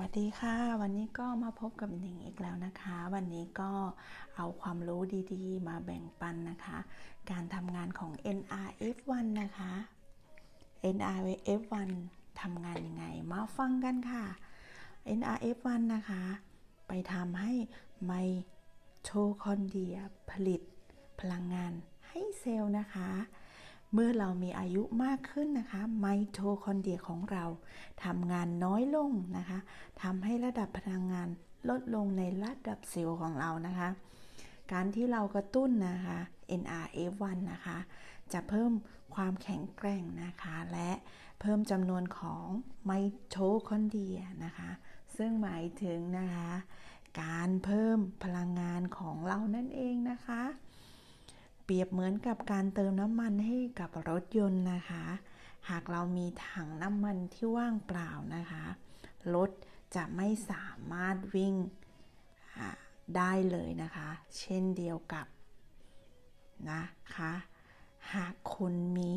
วัสดีค่ะ วันนี้ก็มาพบกับหนิงอีกแล้วนะคะ วันนี้ก็เอาความรู้ดีๆ มาแบ่งปันนะคะ การทำงานของ NRF1 นะคะ NRF1 ทำงานยังไง มาฟังกันค่ะ NRF1 นะคะ ไปทำให้ไมโทคอนเดรียผลิตพลังงานให้เซลล์นะคะ เมื่อเรามีอายุมากขึ้นนะคะไมโทคอนเดรียของเราทำงานน้อยลงนะคะทำให้ระดับพลังงานลดลงในระดับเซลล์ของเรานะคะ การที่เรากระตุ้นนะคะ NRF1 นะคะ จะเพิ่มความแข็งแกร่งนะคะ และเพิ่มจำนวนของไมโทคอนเดรียนะคะ ซึ่งหมายถึงนะคะ การเพิ่มพลังงานของเรานั่นเองนะคะ เปรียบเหมือนกับการเติมน้ำมันให้กับรถยนต์นะคะ หากเรามีถังน้ำมันที่ว่างเปล่านะคะ รถจะไม่สามารถวิ่งได้เลยนะคะ เช่นเดียวกับนะคะ หากคุณมี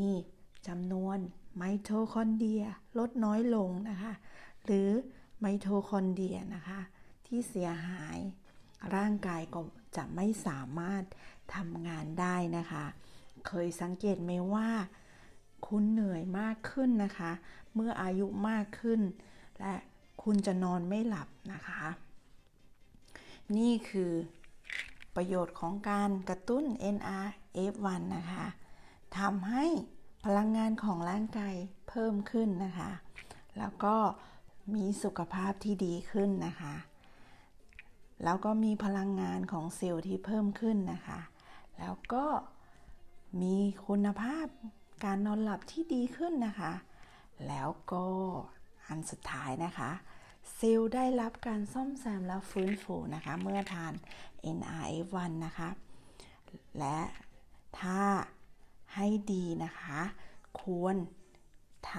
จำนวนไมโทคอนเดรียลดน้อยลงนะคะ หรือไมโทคอนเดรียนะคะ ที่เสียหาย ร่างกายก็จะไม่สามารถทำงานได้นะคะ เคยสังเกตไหมว่า คุณเหนื่อยมากขึ้นนะคะ เมื่ออายุมากขึ้น และคุณจะนอนไม่หลับนะคะ นี่คือประโยชน์ของการกระตุ้น NRF1 นะคะทำให้พลังงานของร่างกายเพิ่มขึ้นนะคะ แล้วก็มีสุขภาพที่ดีขึ้นนะคะ แล้วก็มีพลังงานของเซลล์ที่เพิ่มขึ้นนะคะ แล้วก็มีคุณภาพการนอนหลับที่ดีขึ้นนะคะ แล้วก็อันสุดท้ายนะคะเซลล์ได้รับการซ่อมแซมและฟื้นฟูนะคะ เมื่อทาน NRF1 นะคะ และถ้าให้ดีนะคะ ควร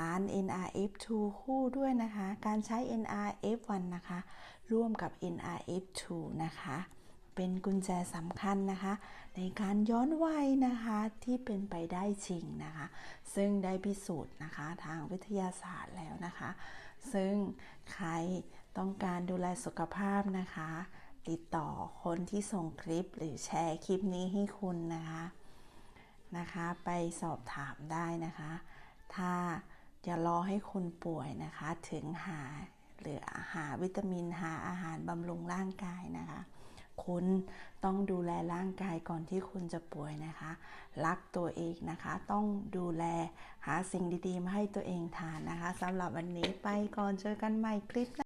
าน NRF2 คู่ด้วยนะคะ การใช้ NRF1 นะคะ ร่วมกับ NRF2 นะคะ เป็นกุญแจสำคัญนะคะ ในการย้อนวัยนะคะที่เป็นไปได้จริงนะคะ ซึ่งได้พิสูจน์นะคะทางวิทยาศาสตร์แล้วนะคะ ซึ่งใครต้องการดูแลสุขภาพนะคะ ติดต่อคนที่ส่งคลิปหรือแชร์คลิปนี้ให้คุณนะคะนะคะ ไปสอบถามได้นะคะ ถ้า อย่ารอให้คนป่วยนะคะ ถึงหาหรือหาวิตามินหาอาหารบำรุงร่างกายนะคะ คุณต้องดูแลร่างกายก่อนที่คุณจะป่วยนะคะ รักตัวเองนะคะ ต้องดูแลหาสิ่งดีๆมาให้ตัวเองทานนะคะสำหรับวันนี้ไปก่อนเจอกันใหม่คลิปหน้า